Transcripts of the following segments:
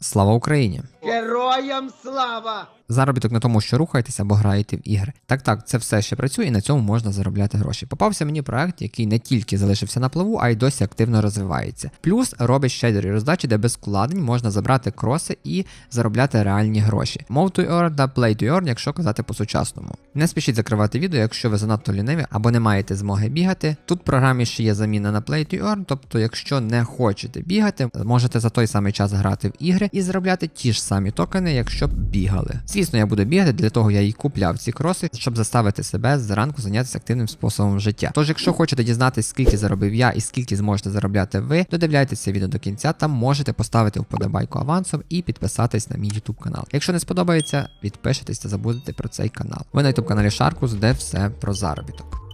Слава Україні! Героям слава! Заробіток на тому, що рухаєтесь або граєте в ігри. Так, так, це все ще працює, і на цьому можна заробляти гроші. Попався мені проект, який не тільки залишився на плаву, а й досі активно розвивається. Плюс робить щедрі роздачі, де без вкладень можна забрати кроси і заробляти реальні гроші. Move to earn та play to earn, якщо казати по-сучасному. Не спішіть закривати відео, якщо ви занадто ліниві або не маєте змоги бігати. Тут в програмі ще є заміна на play to earn, тобто, якщо не хочете бігати, можете за той самий час грати в ігри і заробляти ті ж самі токени, якщо б бігали. Звісно, я буду бігати, для того я і купляв ці кроси, щоб заставити себе зранку зайнятися активним способом життя. Тож, якщо хочете дізнатися, скільки заробив я і скільки зможете заробляти ви, додивляйтеся відео до кінця, там можете поставити вподобайку авансом і підписатись на мій YouTube канал. Якщо не сподобається, підпишитесь та забудете про цей канал. Ви на YouTube каналі Шаркус, де все про заробіток.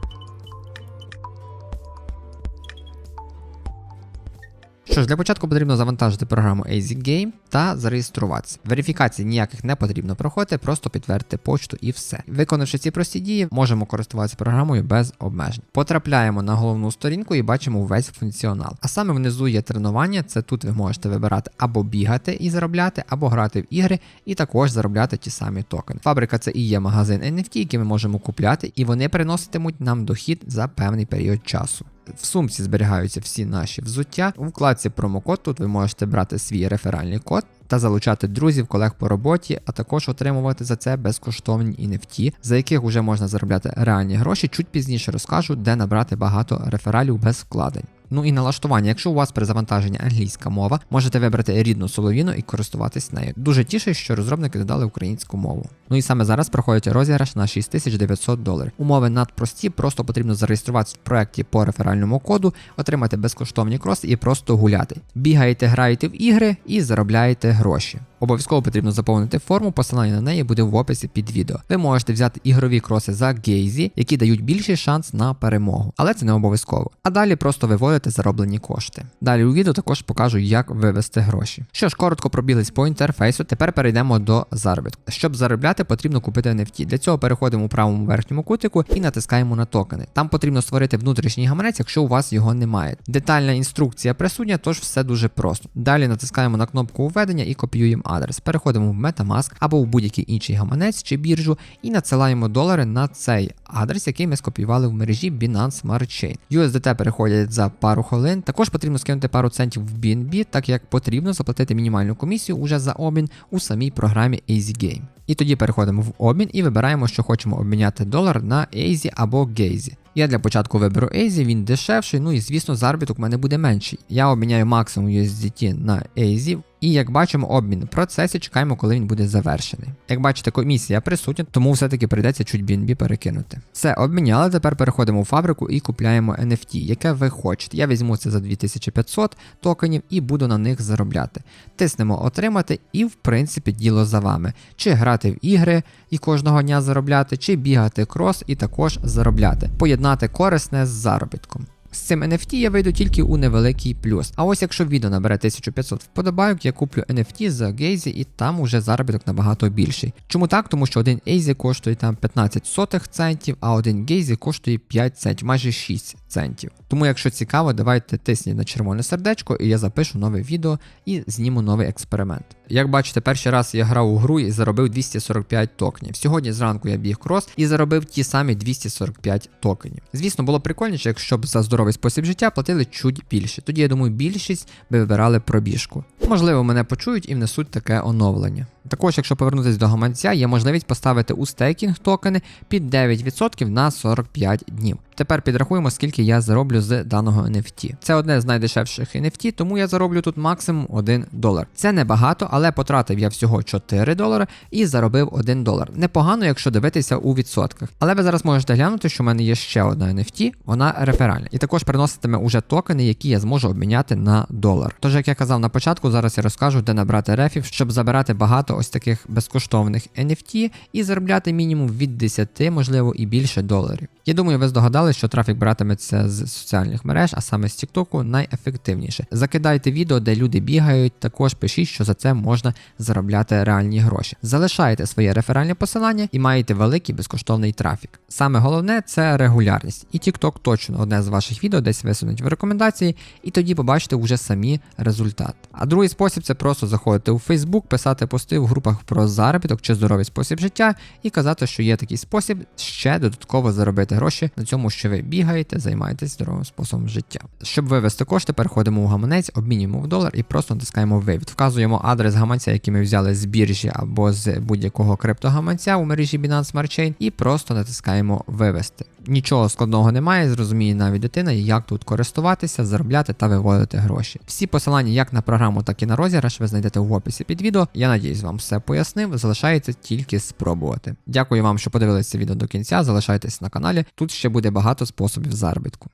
Що ж, для початку потрібно завантажити програму AZ Game та зареєструватися. Верифікації ніяких не потрібно проходити, просто підтвердити почту і все. Виконавши ці прості дії, можемо користуватися програмою без обмежень. Потрапляємо на головну сторінку і бачимо весь функціонал. А саме внизу є тренування, це тут ви можете вибирати або бігати і заробляти, або грати в ігри і також заробляти ті самі токени. Фабрика це і є магазин NFT, який ми можемо купляти, і вони приноситимуть нам дохід за певний період часу. В сумці зберігаються всі наші взуття. У вкладці промокод тут ви можете брати свій реферальний код та залучати друзів, колег по роботі, а також отримувати за це безкоштовні NFT, за яких вже можна заробляти реальні гроші. Чуть пізніше розкажу, де набрати багато рефералів без вкладень. Ну і налаштування. Якщо у вас при завантаженні англійська мова, можете вибрати рідну соловіну і користуватись нею. Дуже тішить, що розробники додали українську мову. Ну і саме зараз проходить розіграш на 6900 доларів. Умови надпрості, просто потрібно зареєструватися в проєкті по реферальному коду, отримати безкоштовні кроси і просто гуляти. Бігаєте, граєте в ігри і заробляєте гроші. Обов'язково потрібно заповнити форму, посилання на неї буде в описі під відео. Ви можете взяти ігрові кроси за гейзі, які дають більший шанс на перемогу, але це не обов'язково. А далі просто виводите зароблені кошти. Далі у відео також покажу, як вивести гроші. Що ж, коротко пробіглись по інтерфейсу. Тепер перейдемо до заробітку. Щоб заробляти, потрібно купити NFT. Для цього переходимо у правому верхньому кутику і натискаємо на токени. Там потрібно створити внутрішній гаманець, якщо у вас його немає. Детальна інструкція присутня, тож все дуже просто. Далі натискаємо на кнопку введення і копіюємо адрес. Переходимо в Metamask або в будь-який інший гаманець чи біржу і надсилаємо долари на цей адрес, який ми скопіювали в мережі Binance Smart Chain. USDT переходять за пару хвилин. Також потрібно скинути пару центів в BNB, так як потрібно заплатити мінімальну комісію уже за обмін у самій програмі EasyGame. І тоді переходимо в обмін і вибираємо, що хочемо обміняти долар на AZY або GAZY. Я для початку виберу AZY, він дешевший, ну і звісно заробіток у мене буде менший. Я обміняю максимум USDT на AZY, і як бачимо, обмін в процесі чекаємо, коли він буде завершений. Як бачите, комісія присутня, тому все-таки прийдеться чуть BNB перекинути. Все, обміняли, тепер переходимо в фабрику і купляємо NFT, яке ви хочете. Я візьму це за 2500 токенів і буду на них заробляти. Тиснемо отримати, і в принципі діло за вами. Чи грати в ігри і кожного дня заробляти, чи бігати крос і також заробляти. Поєднати корисне з заробітком. З цим NFT я вийду тільки у невеликий плюс. А ось якщо відео набере 1500 вподобайок, я куплю NFT за Гейзі і там уже заробіток набагато більший. Чому так? Тому що один Ейзі коштує там 15 сотих центів, а один Гейзі коштує 5 центів, майже 6 центів. Тому, якщо цікаво, давайте тисніть на червоне сердечко, і я запишу нове відео і зніму новий експеримент. Як бачите, перший раз я грав у гру і заробив 245 токенів. Сьогодні зранку я біг крос і заробив ті самі 245 токенів. Звісно, було прикольніше, якщо б за здоровий спосіб життя платили чуть більше. Тоді я думаю, більшість би вибирали пробіжку. Можливо, мене почують і внесуть таке оновлення. Також, якщо повернутися до гаманця, є можливість поставити у стейкінг токени під 9% на 45 днів. Тепер підрахуємо, скільки я зароблю з даного NFT. Це одне з найдешевших NFT, тому я зароблю тут максимум 1 долар. Це небагато, але потратив я всього 4 долари і заробив 1 долар. Непогано, якщо дивитися у відсотках. Але ви зараз можете глянути, що в мене є ще одна NFT, вона реферальна. І також приноситиме уже токени, які я зможу обміняти на долар. Тож, як я казав на початку, зараз я розкажу, де набрати рефів, щоб забирати багато ось таких безкоштовних NFT і заробляти мінімум від 10, можливо, і більше доларів. Я думаю, ви здогадались, що трафік братиметься з соціальних мереж, а саме з TikTok найефективніше. Закидайте відео, де люди бігають, також пишіть, що за це можна заробляти реальні гроші. Залишайте своє реферальне посилання і маєте великий безкоштовний трафік. Саме головне це регулярність. І TikTok точно одне з ваших відео десь висунуть в рекомендації, і тоді побачите вже самі результат. А другий спосіб це просто заходити у Facebook, писати пости в групах про заробіток чи здоровий спосіб життя і казати, що є такий спосіб ще додатково заробити гроші на цьому, що ви бігаєте, займаєтесь здоровим способом життя. Щоб вивести кошти, переходимо у гаманець, обмінюємо в долар і просто натискаємо вивід. Вказуємо адрес гаманця, який ми взяли з біржі або з будь-якого криптогаманця у мережі Binance Smart Chain, і просто натискаємо вивести. Нічого складного немає, зрозуміє навіть дитина, як тут користуватися, заробляти та виводити гроші. Всі посилання як на програму, так і на розіграш ви знайдете в описі під відео. Я надіюсь, вам все пояснив. Залишається тільки спробувати. Дякую вам, що подивилися відео до кінця. Залишайтесь на каналі. Тут ще буде багато способів заробітку.